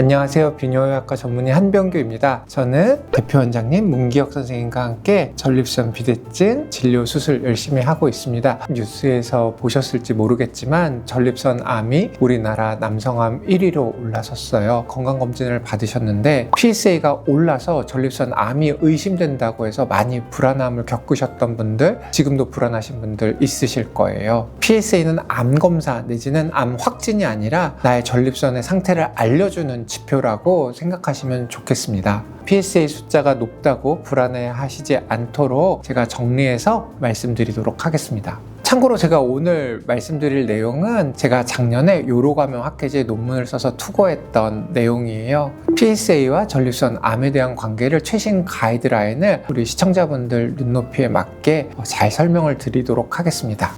안녕하세요. 비뇨의학과 전문의 한병규입니다. 저는 대표 원장님 문기혁 선생님과 함께 전립선 비대증 진료 수술 열심히 하고 있습니다. 뉴스에서 보셨을지 모르겠지만 전립선 암이 우리나라 남성암 1위로 올라섰어요. 건강검진을 받으셨는데 PSA가 올라서 전립선 암이 의심된다고 해서 많이 불안함을 겪으셨던 분들, 지금도 불안하신 분들 있으실 거예요. PSA는 암 검사 내지는 암 확진이 아니라 나의 전립선의 상태를 알려주는 지표라고 생각하시면 좋겠습니다. PSA 숫자가 높다고 불안해 하시지 않도록 제가 정리해서 말씀드리도록 하겠습니다. 참고로 제가 오늘 말씀드릴 내용은 제가 작년에 요로감염 학회지에 논문을 써서 투고했던 내용이에요. PSA와 전립선 암에 대한 관계를 최신 가이드라인을 우리 시청자분들 눈높이에 맞게 잘 설명을 드리도록 하겠습니다.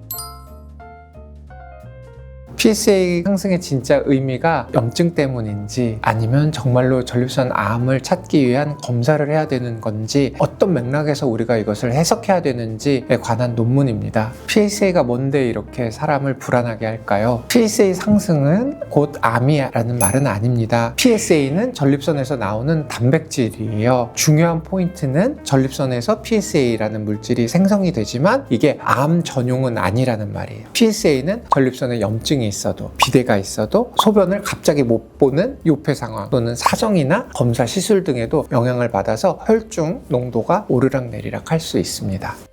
PSA 상승의 진짜 의미가 염증 때문인지 아니면 정말로 전립선 암을 찾기 위한 검사를 해야 되는 건지 어떤 맥락에서 우리가 이것을 해석해야 되는지에 관한 논문입니다. PSA가 뭔데 이렇게 사람을 불안하게 할까요? PSA 상승은 곧 암이라는 말은 아닙니다. PSA는 전립선에서 나오는 단백질이에요. 중요한 포인트는 전립선에서 PSA라는 물질이 생성이 되지만 이게 암 전용은 아니라는 말이에요. PSA는 전립선에 염증이 있어도 비대가 있어도 소변을 갑자기 못 보는 요폐 상황 또는 사정이나 검사 시술 등에도 영향을 받아서 혈중 농도가 오르락 내리락 할 수 있습니다.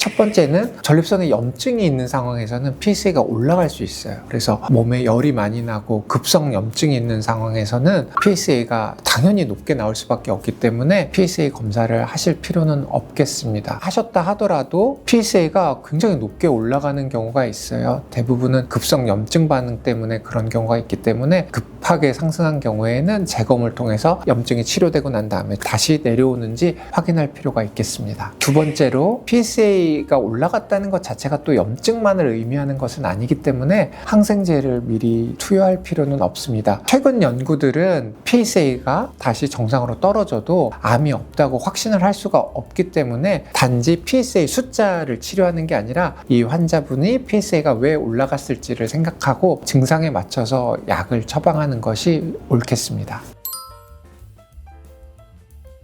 첫 번째는 전립선에 염증이 있는 상황에서는 PSA가 올라갈 수 있어요. 그래서 몸에 열이 많이 나고 급성 염증이 있는 상황에서는 PSA가 당연히 높게 나올 수밖에 없기 때문에 PSA 검사를 하실 필요는 없겠습니다. 하셨다 하더라도 PSA가 굉장히 높게 올라가는 경우가 있어요. 대부분은 급성 염증 반응 때문에 그런 경우가 있기 때문에 급하게 상승한 경우에는 재검을 통해서 염증이 치료되고 난 다음에 다시 내려오는지 확인할 필요가 있겠습니다. 두 번째로 PSA 가 올라갔다는 것 자체가 또 염증만을 의미하는 것은 아니기 때문에 항생제를 미리 투여할 필요는 없습니다. 최근 연구들은 PSA가 다시 정상으로 떨어져도 암이 없다고 확신을 할 수가 없기 때문에 단지 PSA 숫자를 치료하는 게 아니라 이 환자분이 PSA가 왜 올라갔을지를 생각하고 증상에 맞춰서 약을 처방하는 것이 옳겠습니다.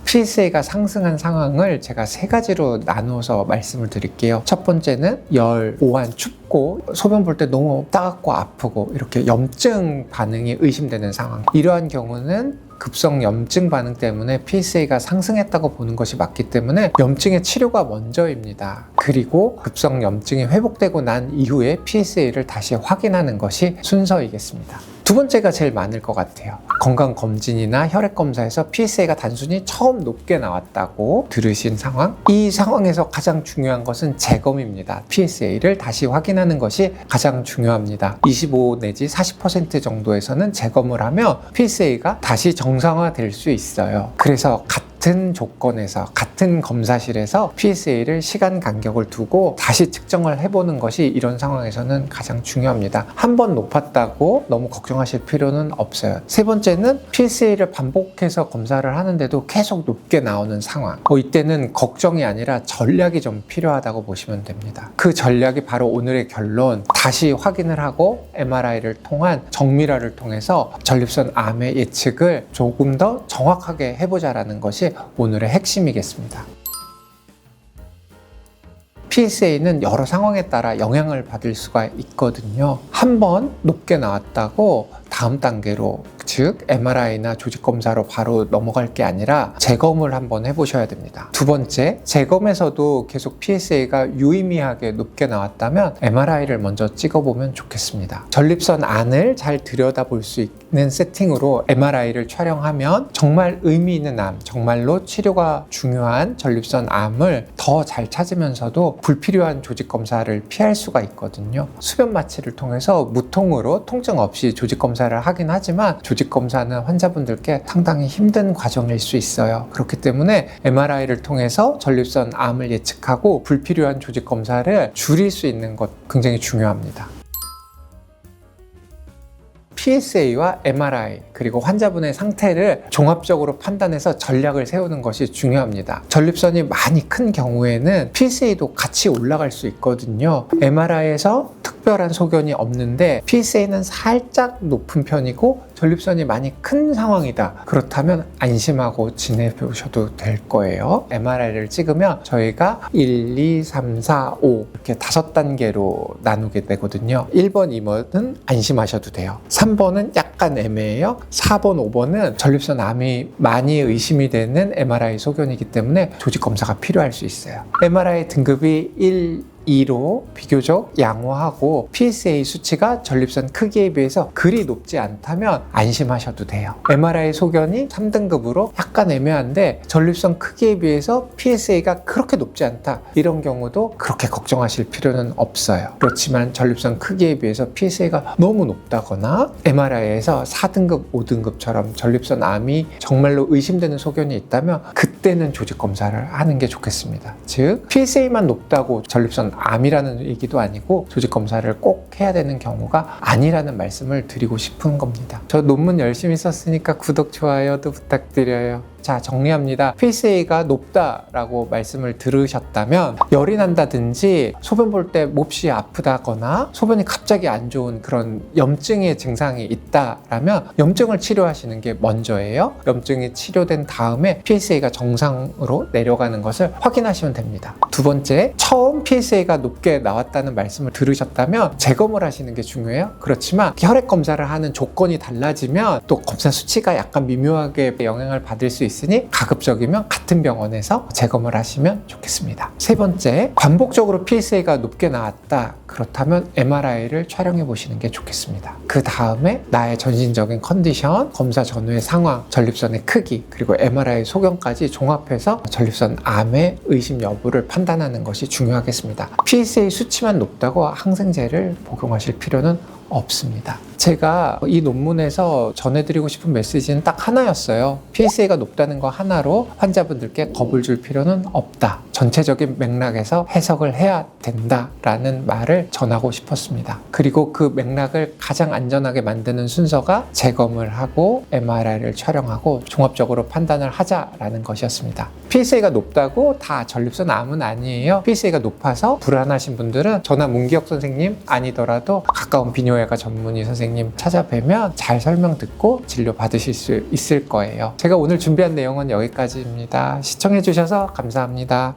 PSA가 상승한 상황을 제가 세 가지로 나누어서 말씀을 드릴게요. 첫 번째는 열, 오한, 춥고 소변 볼 때 너무 따갑고 아프고 이렇게 염증 반응이 의심되는 상황. 이러한 경우는 급성 염증 반응 때문에 PSA가 상승했다고 보는 것이 맞기 때문에 염증의 치료가 먼저입니다. 그리고 급성 염증이 회복되고 난 이후에 PSA를 다시 확인하는 것이 순서이겠습니다. 두 번째가 제일 많을 것 같아요. 건강검진이나 혈액검사에서 PSA가 단순히 처음 높게 나왔다고 들으신 상황. 이 상황에서 가장 중요한 것은 재검입니다. PSA를 다시 확인하는 것이 가장 중요합니다. 25 내지 40% 정도에서는 재검을 하면 PSA가 다시 정상화될 수 있어요. 그래서 같은 조건에서 같은 검사실에서 PSA를 시간 간격을 두고 다시 측정을 해보는 것이 이런 상황에서는 가장 중요합니다. 한 번 높았다고 너무 걱정하실 필요는 없어요. 세 번째는 PSA를 반복해서 검사를 하는데도 계속 높게 나오는 상황. 어, 이때는 걱정이 아니라 전략이 좀 필요하다고 보시면 됩니다. 그 전략이 바로 오늘의 결론. 다시 확인을 하고 MRI를 통한 정밀화를 통해서 전립선 암의 예측을 조금 더 정확하게 해보자라는 것이 오늘의 핵심이겠습니다. PSA는 여러 상황에 따라 영향을 받을 수가 있거든요. 한 번 높게 나왔다고 다음 단계로 즉 MRI나 조직 검사로 바로 넘어갈 게 아니라 재검을 한번 해보셔야 됩니다. 두 번째, 재검에서도 계속 PSA가 유의미하게 높게 나왔다면 MRI를 먼저 찍어보면 좋겠습니다. 전립선 안을 잘 들여다볼 수 있는 세팅으로 MRI를 촬영하면 정말 의미 있는 암, 정말로 치료가 중요한 전립선 암을 더 잘 찾으면서도 불필요한 조직 검사를 피할 수가 있거든요. 수변 마취를 통해서 무통으로 통증 없이 조직 검사를 하긴 하지만 검사는 환자분들께 상당히 힘든 과정일 수 있어요. 그렇기 때문에 MRI를 통해서 전립선 암을 예측하고 불필요한 조직 검사를 줄일 수 있는 것 굉장히 중요합니다. PSA와 MRI 그리고 환자분의 상태를 종합적으로 판단해서 전략을 세우는 것이 중요합니다. 전립선이 많이 큰 경우에는 PSA도 같이 올라갈 수 있거든요. MRI에서 특별한 소견이 없는데 PSA는 살짝 높은 편이고 전립선이 많이 큰 상황이다. 그렇다면 안심하고 지내보셔도 될 거예요. MRI를 찍으면 저희가 1, 2, 3, 4, 5 이렇게 다섯 단계로 나누게 되거든요. 1번, 2번은 안심하셔도 돼요. 3 번은 약간 애매해요. 4번, 5번은 전립선 암이 많이 의심이 되는 MRI 소견이기 때문에 조직 검사가 필요할 수 있어요. MRI 등급이 1, 2로 비교적 양호하고 PSA 수치가 전립선 크기에 비해서 그리 높지 않다면 안심하셔도 돼요. MRI 소견이 3등급으로 약간 애매한데 전립선 크기에 비해서 PSA가 그렇게 높지 않다. 이런 경우도 그렇게 걱정하실 필요는 없어요. 그렇지만 전립선 크기에 비해서 PSA가 너무 높다거나 MRI에서 4등급, 5등급처럼 전립선 암이 정말로 의심되는 소견이 있다면 그 때는 조직 검사를 하는 게 좋겠습니다. 즉 PSA만 높다고 전립선 암이라는 얘기도 아니고 조직 검사를 꼭 해야 되는 경우가 아니라는 말씀을 드리고 싶은 겁니다. 저 논문 열심히 썼으니까 구독, 좋아요도 부탁드려요. 자, 정리합니다. PSA가 높다라고 말씀을 들으셨다면 열이 난다든지 소변 볼 때 몹시 아프다거나 소변이 갑자기 안 좋은 그런 염증의 증상이 있다라면 염증을 치료하시는 게 먼저예요. 염증이 치료된 다음에 PSA가 정상으로 내려가는 것을 확인하시면 됩니다. 두 번째, 처음 PSA가 높게 나왔다는 말씀을 들으셨다면 재검을 하시는 게 중요해요. 그렇지만 혈액 검사를 하는 조건이 달라지면 또 검사 수치가 약간 미묘하게 영향을 받을 수 있으니 가급적이면 같은 병원에서 재검을 하시면 좋겠습니다. 세 번째, 반복적으로 PSA가 높게 나왔다. 그렇다면 MRI를 촬영해 보시는 게 좋겠습니다. 그 다음에 나의 전신적인 컨디션, 검사 전후의 상황, 전립선의 크기, 그리고 MRI 소견까지 종합해서 전립선 암의 의심 여부를 판단하는 것이 중요하겠습니다. PSA 수치만 높다고 항생제를 복용하실 필요는 없습니다. 제가 이 논문에서 전해드리고 싶은 메시지는 딱 하나였어요. PSA가 높다는 거 하나로 환자분들께 겁을 줄 필요는 없다. 전체적인 맥락에서 해석을 해야 된다라는 말을 전하고 싶었습니다. 그리고 그 맥락을 가장 안전하게 만드는 순서가 재검을 하고 MRI를 촬영하고 종합적으로 판단을 하자라는 것이었습니다. PSA가 높다고 다 전립선 암은 아니에요. PSA가 높아서 불안하신 분들은 저나 문기혁 선생님 아니더라도 가까운 비뇨기과 전문의 선생님 찾아뵈면 잘 설명 듣고 진료 받으실 수 있을 거예요. 제가 오늘 준비한 내용은 여기까지입니다. 시청해 주셔서 감사합니다.